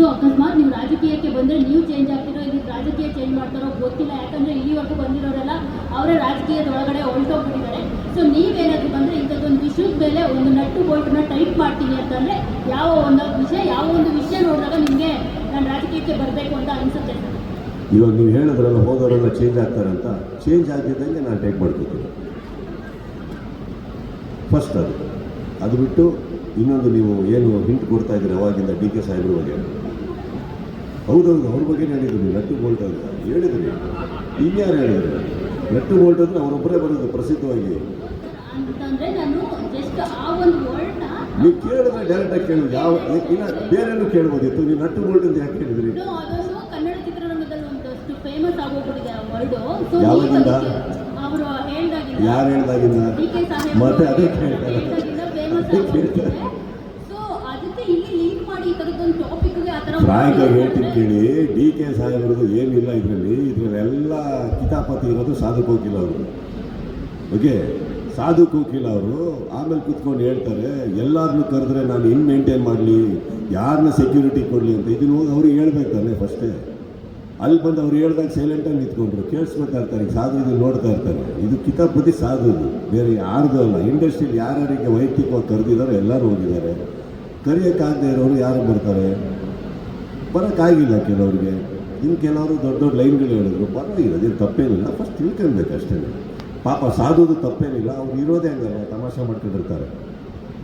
So ಅಕಸ್ಮಾತ್ ನೀವು ರಾಜಕೀಯಕ್ಕೆ ಬಂದರೆ ನೀವು ಚೇಂಜ್ ಆಗ್ತಿರೋ ಇಲ್ಲಿ ರಾಜಕೀಯ ಚೇಂಜ್ ಮಾಡ್ತಾರೋ ಗೊತ್ತಿಲ್ಲ. ಯಾಕಂದರೆ ಇಲ್ಲಿವರೆಗೂ ಬಂದಿರೋರೆಲ್ಲ ಅವರೇ ರಾಜಕೀಯದ ಒಳಗಡೆ ಹೊರಟೋಗ್ಬಿಟ್ಟಿದ್ದಾರೆ. ಸೊ ನೀವೇನಾದರೂ ಬಂದರೆ ಇಂಥದ್ದೊಂದು ವಿಷಯದ ಮೇಲೆ ಒಂದು ನಟ್ಟು ಬೋಲ್ಟನ್ನ ಟೈಪ್ ಮಾಡ್ತೀನಿ ಅಂತಂದರೆ ಯಾವ ಒಂದು ವಿಷಯ, ಯಾವ ಒಂದು ವಿಷಯ ನೋಡಿದಾಗ ನಿಮಗೆ ನಾನು ರಾಜಕೀಯಕ್ಕೆ ಬರಬೇಕು ಅಂತ ಅನಿಸುತ್ತೆ. ಇವಾಗ ನೀವು ಹೇಳಿದ್ರಲ್ಲ, ಹೋದವರೆಲ್ಲ ಚೇಂಜ್ ಆಗ್ತಾರೆ ಅಂತ ಚೇಂಜ್ ಆಗಿದ್ದಂಗೆ ನಾನು ಟೈಪ್ ಮಾಡ್ತಿದ್ದೀನಿ ಫಸ್ಟ್ ಅದು. ಅದು ಬಿಟ್ಟು ಇನ್ನೊಂದು ನೀವು ಏನು ಹಿಂಟ್ ಕೊಡ್ತಾ ಇದ್ದೀರಿ ಅವಾಗಿಂದ ಡಿ ಕೆ ಸಾಹೇಬ್ರ ಬಗ್ಗೆ? ಹೌದೌದು ಅವ್ರ ಬಗ್ಗೆ ಹೇಳಿದ್ರು ನಟ್ಟು ಬೋಲ್ಟ್ ಅಂತ. ಹೇಳಿದ್ರು ಇನ್ಯಾರು ಹೇಳಿದ್ರು? ನಟ್ಟು ಬೋಲ್ಟ್ ಅಂದ್ರೆ ಅವರೊಬ್ಬರೇ ಬರೋದು ಪ್ರಸಿದ್ಧವಾಗಿ. ನೀವು ಕೇಳಿದ್ರೆ ಡೈರೆಕ್ಟಾಗಿ ಕೇಳಿದ್ರು ಯಾವ ಇಲ್ಲ ಬೇರೆನೂ ಕೇಳ್ಬೋದಿತ್ತು. ನೀವು ನಟ್ಟು ಬೋಲ್ಟ್ ಅಂತ ಯಾಕೆ ಕೇಳಿದ್ರಿ? ಯಾವಾಗಿಂದ? ಯಾರು ಹೇಳ್ದಾಗಿಂದ? ಮತ್ತೆ ಅದೇ ಕೇಳ್ತಾರೆ. ಅದೇ ಕೇಳ್ತಾರೆ. ಥರ ಹೇಳ್ತೀನಿ ಕೇಳಿ, ಡಿ ಕೆ ಸಾಹೇಬ್ರದ್ದು ಏನಿಲ್ಲ ಇದರಲ್ಲಿ, ಇದರಲ್ಲೆಲ್ಲ ಕಿತಾಪತಿ ಇರೋದು ಸಾಧು ಕೋಕಿಲ ಅವರು. ಓಕೆ? ಸಾಧು ಕೋಕಿಲ ಅವರು ಆಮೇಲೆ ಕೂತ್ಕೊಂಡು ಹೇಳ್ತಾರೆ ಎಲ್ಲರನ್ನೂ ಕರೆದ್ರೆ ನಾನು ಇನ್ ಮೇಂಟೈನ್ ಮಾಡಲಿ ಯಾರನ್ನ ಸೆಕ್ಯೂರಿಟಿ ಕೊಡಲಿ ಅಂತ. ಇದನ್ನು ಹೋಗಿ ಅವ್ರಿಗೆ ಹೇಳ್ಬೇಕಾನೆ ಫಸ್ಟೇ. ಅಲ್ಲಿ ಬಂದು ಅವ್ರು ಹೇಳ್ದಾಗ ಸೈಲೆಂಟಾಗಿ ನಿಂತ್ಕೊಂಡ್ರು. ಕೇಳಿಸ್ಕೊತಾ ಇರ್ತಾರೆ ಸಾಧು ಇದು ನೋಡ್ತಾ ಇರ್ತಾರೆ. ಇದು ಕಿತಾಪತಿ ಸಾಧು ಇದು. ಬೇರೆ ಯಾರ್ದು ಅಲ್ಲ. ಇಂಡಸ್ಟ್ರಿಯಲ್ಲಿ ಯಾರ್ಯಾರಿಗೆ ವೈಯಕ್ತಿಕವಾಗಿ ಕರೆದಿದ್ದಾರೋ ಎಲ್ಲರೂ ಹೋಗಿದ್ದಾರೆ. ಕರೆಯೋಕ್ಕಾಗದೇ ಇರೋರು ಯಾರು ಬರ್ತಾರೆ? ಬರೋಕ್ಕಾಗಿಲ್ಲ ಕೆಲವ್ರಿಗೆ. ಇನ್ನು ಕೆಲವರು ದೊಡ್ಡ ದೊಡ್ಡ ಲೈನ್ಗಳು ಹೇಳಿದ್ರು, ಪರವಾಗಿಲ್ಲ ಅದೇನು ತಪ್ಪೇನಿಲ್ಲ ಫಸ್ಟ್ ತಿಳ್ಕೊಳ್ಬೇಕು ಅಷ್ಟೇ ಪಾಪ ಸಾಧುದು ತಪ್ಪೇನಿಲ್ಲ, ಅವ್ರು ಇರೋದೇ ಹಂಗಲ್ಲ, ತಮಾಷೆ ಮಾಡ್ಕೊಂಡಿರ್ತಾರೆ.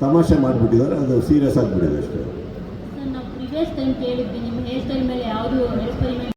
ತಮಾಷೆ ಮಾಡಿಬಿಟ್ಟಿದ್ದಾರೆ, ಅದು ಸೀರಿಯಸ್ ಆಗಿಬಿಟ್ಟಿದೆ ಅಷ್ಟೇ.